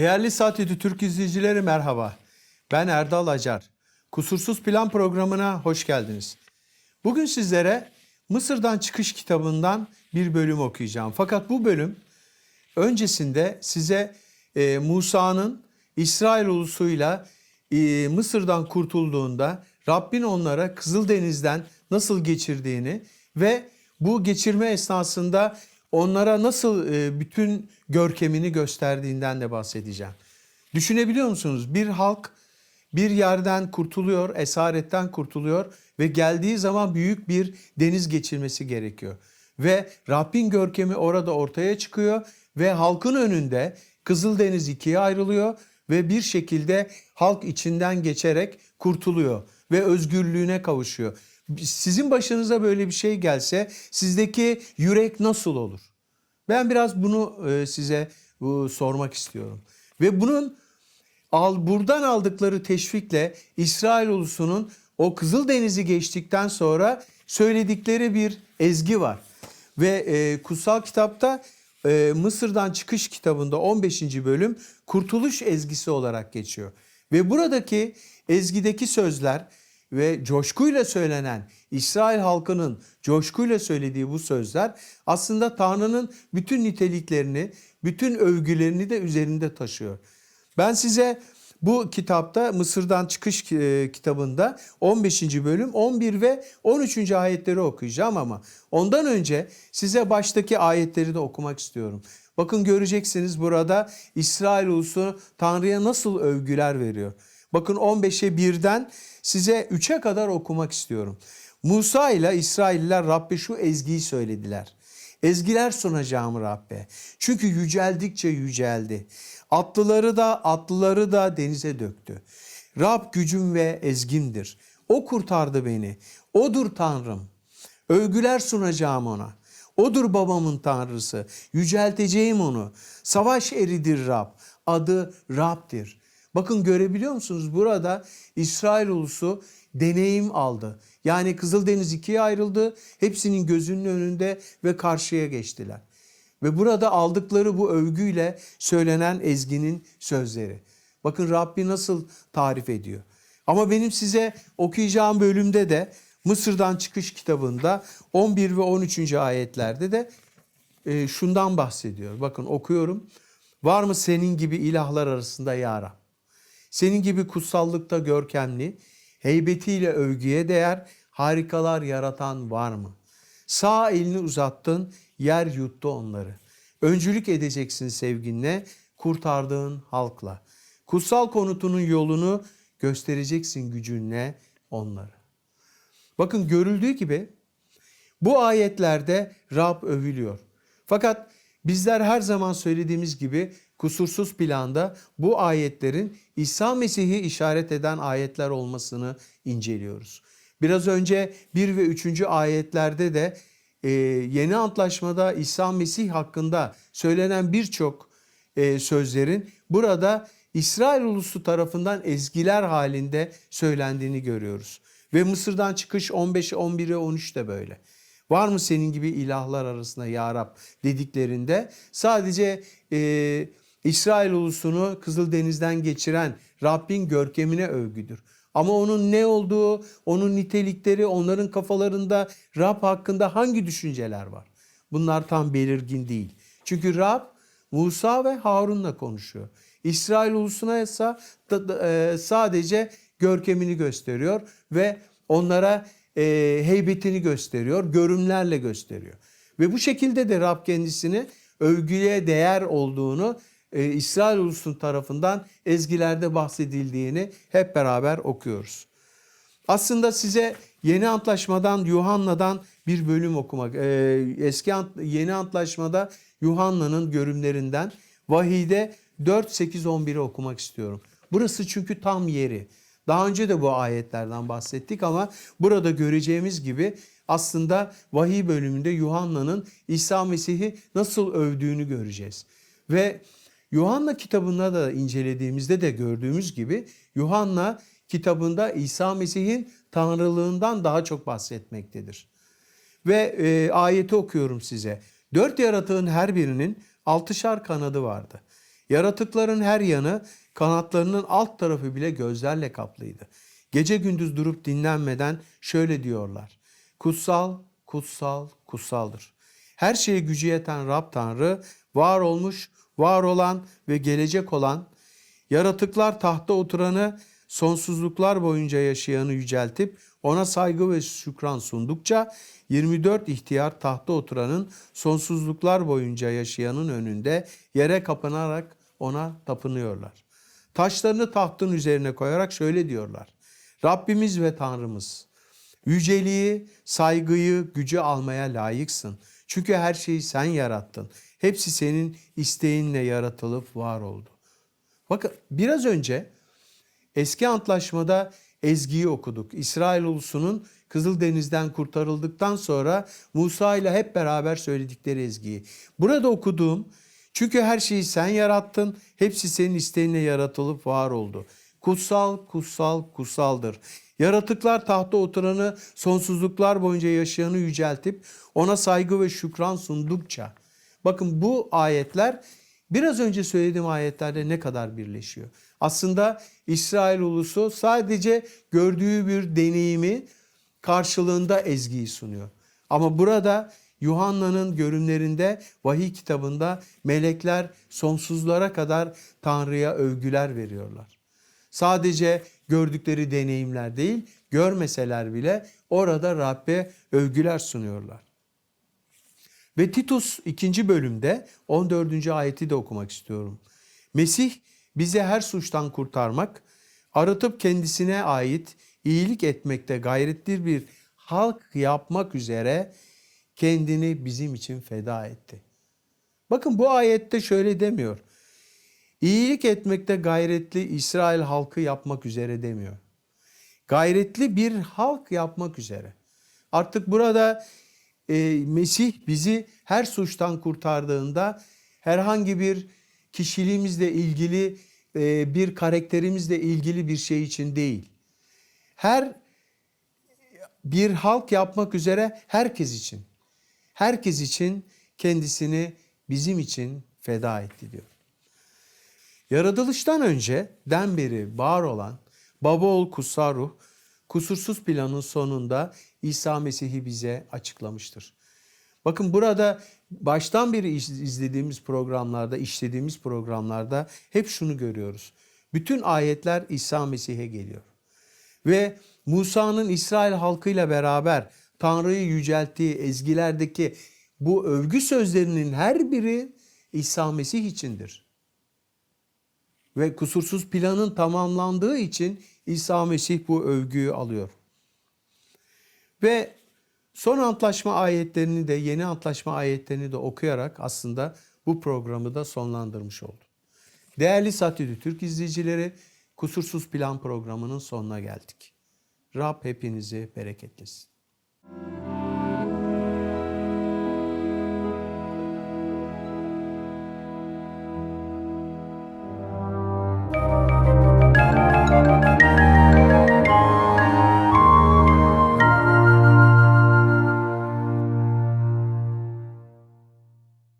Değerli Saateti Türk izleyicileri merhaba. Ben Erdal Acar. Kusursuz Plan programına hoş geldiniz. Bugün sizlere Mısır'dan Çıkış kitabından bir bölüm okuyacağım. Fakat bu bölüm öncesinde size e, Musa'nın İsrail ulusuyla e, Mısır'dan kurtulduğunda Rabbin onlara Kızıldeniz'den nasıl geçirdiğini ve bu geçirme esnasında onlara nasıl e, bütün görkemini gösterdiğinden de bahsedeceğim. Düşünebiliyor musunuz? Bir halk bir yerden kurtuluyor, esaretten kurtuluyor ve geldiği zaman büyük bir deniz geçirmesi gerekiyor. Ve Rabbin görkemi orada ortaya çıkıyor ve halkın önünde Kızıldeniz ikiye ayrılıyor ve bir şekilde halk içinden geçerek kurtuluyor ve özgürlüğüne kavuşuyor. Sizin başınıza böyle bir şey gelse sizdeki yürek nasıl olur? Ben biraz bunu e, size sormak istiyorum. Ve bunun al buradan aldıkları teşvikle İsrail ulusunun o Kızıldeniz'i geçtikten sonra söyledikleri bir ezgi var. Ve e, kutsal kitapta e, Mısır'dan çıkış kitabında 15. bölüm kurtuluş ezgisi olarak geçiyor. Ve buradaki ezgideki sözler ve coşkuyla söylenen İsrail halkının coşkuyla söylediği bu sözler aslında Tanrı'nın bütün niteliklerini, bütün övgülerini de üzerinde taşıyor. Ben size bu kitapta Mısır'dan Çıkış e, kitabında 15. bölüm 11 ve 13. ayetleri okuyacağım ama ondan önce size baştaki ayetleri de okumak istiyorum. Bakın göreceksiniz burada İsrail ulusu Tanrı'ya nasıl övgüler veriyor. Bakın 15'e 1'den size 3'e kadar okumak istiyorum. Musa ile İsrailler Rabbe şu ezgiyi söylediler. Ezgiler sunacağım Rabbe. Çünkü yüceldikçe yüceldi. Atlıları da atlıları da denize döktü. Rab gücüm ve ezgimdir. O kurtardı beni. Odur Tanrım. Övgüler sunacağım ona. Odur babamın tanrısı. Yücelteceğim onu. Savaş eridir Rab. Adı Rab'dir. Bakın görebiliyor musunuz? Burada İsrail ulusu deneyim aldı. Yani Kızıldeniz ikiye ayrıldı. Hepsinin gözünün önünde ve karşıya geçtiler. Ve burada aldıkları bu övgüyle söylenen ezginin sözleri. Bakın Rabbi nasıl tarif ediyor. Ama benim size okuyacağım bölümde de Mısır'dan çıkış kitabında 11 ve 13. ayetlerde de e, şundan bahsediyor. Bakın okuyorum. Var mı senin gibi ilahlar arasında ya Rab? Senin gibi kutsallıkta görkemli, heybetiyle övgüye değer harikalar yaratan var mı? Sağ elini uzattın, yer yuttu onları. Öncülük edeceksin sevginle, kurtardığın halkla. Kutsal konutunun yolunu göstereceksin gücünle onları. Bakın görüldüğü gibi bu ayetlerde Rab övülüyor. Fakat bizler her zaman söylediğimiz gibi kusursuz planda bu ayetlerin İsa Mesih'i işaret eden ayetler olmasını inceliyoruz. Biraz önce 1 ve 3. ayetlerde de e, yeni antlaşmada İsa Mesih hakkında söylenen birçok e, sözlerin burada İsrail ulusu tarafından ezgiler halinde söylendiğini görüyoruz. Ve Mısır'dan çıkış 15, 11 ve 13 de böyle. Var mı senin gibi ilahlar arasında ya Rab dediklerinde sadece e, İsrail ulusunu Kızıldeniz'den geçiren Rabbin görkemine övgüdür. Ama onun ne olduğu, onun nitelikleri, onların kafalarında Rab hakkında hangi düşünceler var? Bunlar tam belirgin değil. Çünkü Rab Musa ve Harun'la konuşuyor. İsrail ulusuna ise e, sadece görkemini gösteriyor ve onlara e, heybetini gösteriyor, görümlerle gösteriyor. Ve bu şekilde de Rab kendisini övgüye değer olduğunu e, İsrail ulusunun tarafından ezgilerde bahsedildiğini hep beraber okuyoruz. Aslında size yeni antlaşmadan Yuhanna'dan bir bölüm okumak, e, eski ant, yeni antlaşmada Yuhanna'nın görümlerinden vahide 4, 8, 11'i okumak istiyorum. Burası çünkü tam yeri. Daha önce de bu ayetlerden bahsettik ama burada göreceğimiz gibi aslında vahiy bölümünde Yuhanna'nın İsa Mesih'i nasıl övdüğünü göreceğiz. Ve Yuhanna kitabında da incelediğimizde de gördüğümüz gibi Yuhanna kitabında İsa Mesih'in tanrılığından daha çok bahsetmektedir. Ve e, ayeti okuyorum size. Dört yaratığın her birinin altışar kanadı vardı. Yaratıkların her yanı kanatlarının alt tarafı bile gözlerle kaplıydı. Gece gündüz durup dinlenmeden şöyle diyorlar. Kutsal, kutsal, kutsaldır. Her şeye gücü yeten Rab Tanrı, var olmuş, var olan ve gelecek olan, yaratıklar tahta oturanı, sonsuzluklar boyunca yaşayanı yüceltip ona saygı ve şükran sundukça 24 ihtiyar tahta oturanın sonsuzluklar boyunca yaşayanın önünde yere kapanarak ona tapınıyorlar. Taşlarını tahtın üzerine koyarak şöyle diyorlar. Rabbimiz ve Tanrımız, yüceliği, saygıyı, gücü almaya layıksın. Çünkü her şeyi sen yarattın. Hepsi senin isteğinle yaratılıp var oldu. Bakın biraz önce eski antlaşmada ezgiyi okuduk. İsrail ulusunun Kızıldeniz'den kurtarıldıktan sonra Musa ile hep beraber söyledikleri ezgiyi. Burada okuduğum çünkü her şeyi sen yarattın, hepsi senin isteğinle yaratılıp var oldu. Kutsal, kutsal, kutsaldır. Yaratıklar tahta oturanı, sonsuzluklar boyunca yaşayanı yüceltip ona saygı ve şükran sundukça. Bakın bu ayetler biraz önce söylediğim ayetlerle ne kadar birleşiyor. Aslında İsrail ulusu sadece gördüğü bir deneyimi karşılığında ezgiyi sunuyor. Ama burada Yuhanna'nın görümlerinde vahiy kitabında melekler sonsuzlara kadar Tanrı'ya övgüler veriyorlar. Sadece gördükleri deneyimler değil, görmeseler bile orada Rabbe övgüler sunuyorlar. Ve Titus 2. bölümde 14. ayeti de okumak istiyorum. Mesih bizi her suçtan kurtarmak, aratıp kendisine ait iyilik etmekte gayretli bir halk yapmak üzere kendini bizim için feda etti. Bakın bu ayette şöyle demiyor. İyilik etmekte gayretli İsrail halkı yapmak üzere demiyor. Gayretli bir halk yapmak üzere. Artık burada e, Mesih bizi her suçtan kurtardığında herhangi bir kişiliğimizle ilgili e, bir karakterimizle ilgili bir şey için değil. Her bir halk yapmak üzere herkes için. Herkes için kendisini bizim için feda etti diyor. Yaratılıştan önce den beri var olan baba oğul kutsal ruh kusursuz planın sonunda İsa Mesih'i bize açıklamıştır. Bakın burada baştan beri izlediğimiz programlarda, işlediğimiz programlarda hep şunu görüyoruz. Bütün ayetler İsa Mesih'e geliyor. Ve Musa'nın İsrail halkıyla beraber Tanrı'yı yücelttiği ezgilerdeki bu övgü sözlerinin her biri İsa Mesih içindir. Ve kusursuz planın tamamlandığı için İsa Mesih bu övgüyü alıyor. Ve son antlaşma ayetlerini de yeni antlaşma ayetlerini de okuyarak aslında bu programı da sonlandırmış oldu. Değerli Satürü Türk izleyicileri Kusursuz Plan programının sonuna geldik. Rab hepinizi bereketlesin. Thank you.